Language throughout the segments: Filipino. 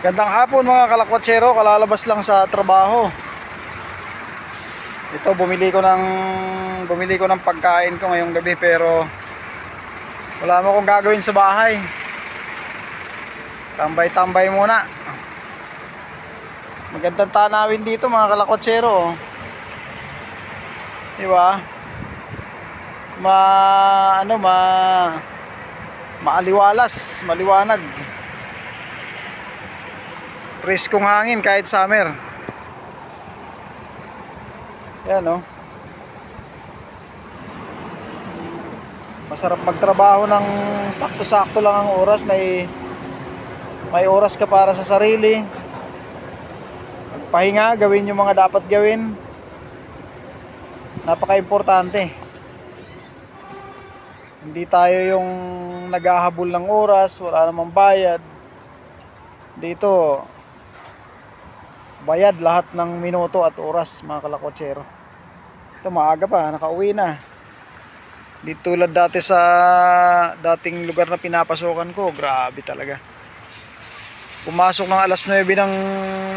Gandang hapon mga kalakwatsero, kalalabas lang sa trabaho. Ito bumili ko ng bumili ko ng pagkain ko ngayong gabi pero wala mo akong gagawin sa bahay. Tambay-tambay muna. Magandang tanawin dito mga kalakwatsero. Di ba? Ma ano ma maaliwalas, maliwanag. Preskong hangin kahit summer. Yan oh. Masarap magtrabaho ng sakto-sakto lang ang oras. May may oras ka para sa sarili. Magpahinga, gawin yung mga dapat gawin. Napaka-importante. Hindi tayo yung naghahabol ng oras, wala namang bayad. Dito, bayad lahat ng minuto at oras mga kalakotsero. Ito maaga pa, nakauwi na. Di tulad dati sa dating lugar na pinapasokan ko, grabe talaga. Pumasok ng alas 9 ng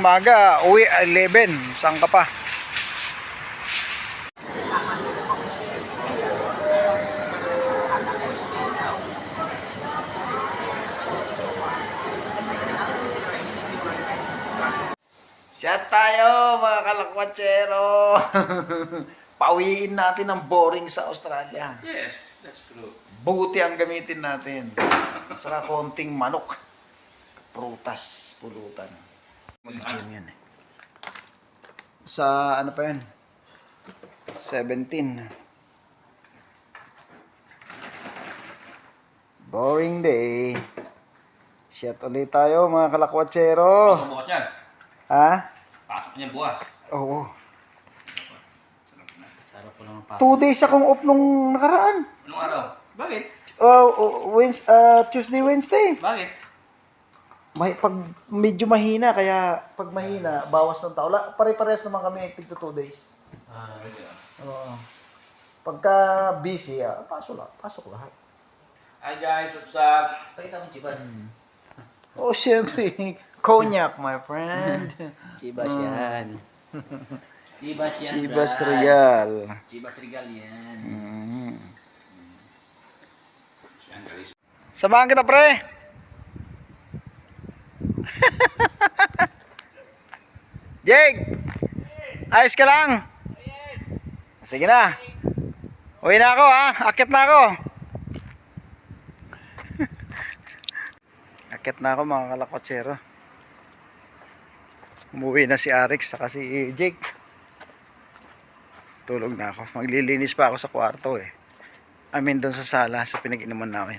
maga, uwi 11, saan ka pa? Shot tayo mga kalakwatsero. Pawiin natin ang boring sa Australia. Yes, that's true. Buti ang gamitin natin. At saka konting manok. Prutas, pulutan. Mag-gym yan eh. Sa ano pa yan? 17. Boring day. Shot ulit tayo mga kalakwatsero. Pasok bukas yan. Ha? Niya bukas. Oo. Sarap naman pa. Two days akong off nung nakaraan. Anong araw? Bakit? Uh, Wednesday, uh, Tuesday, Wednesday. Bakit? May, pag medyo mahina, kaya pag mahina, bawas ng tao. La- Pare-parehas naman kami tig to two days. Ah, really? Oo. Pagka busy, ah, pasok lang. Pasok lahat. Hi guys, what's up? Pakita mo chibas. Oh, syempre. Cognac, my friend. Chibas yan. Chibas yan. Chivas Brad. Regal. Chibas Regal yan. Mm. Samahan kita, pre. Jake! Ayos ka lang? Sige na. Uwi na ako, ha? Akit na ako. Akit na ako, mga kalakwatsero. Umuwi na si Arix, saka si Jake. Tulog na ako. Maglilinis pa ako sa kwarto, eh. I mean, doon sa sala, sa pinag-inuman namin.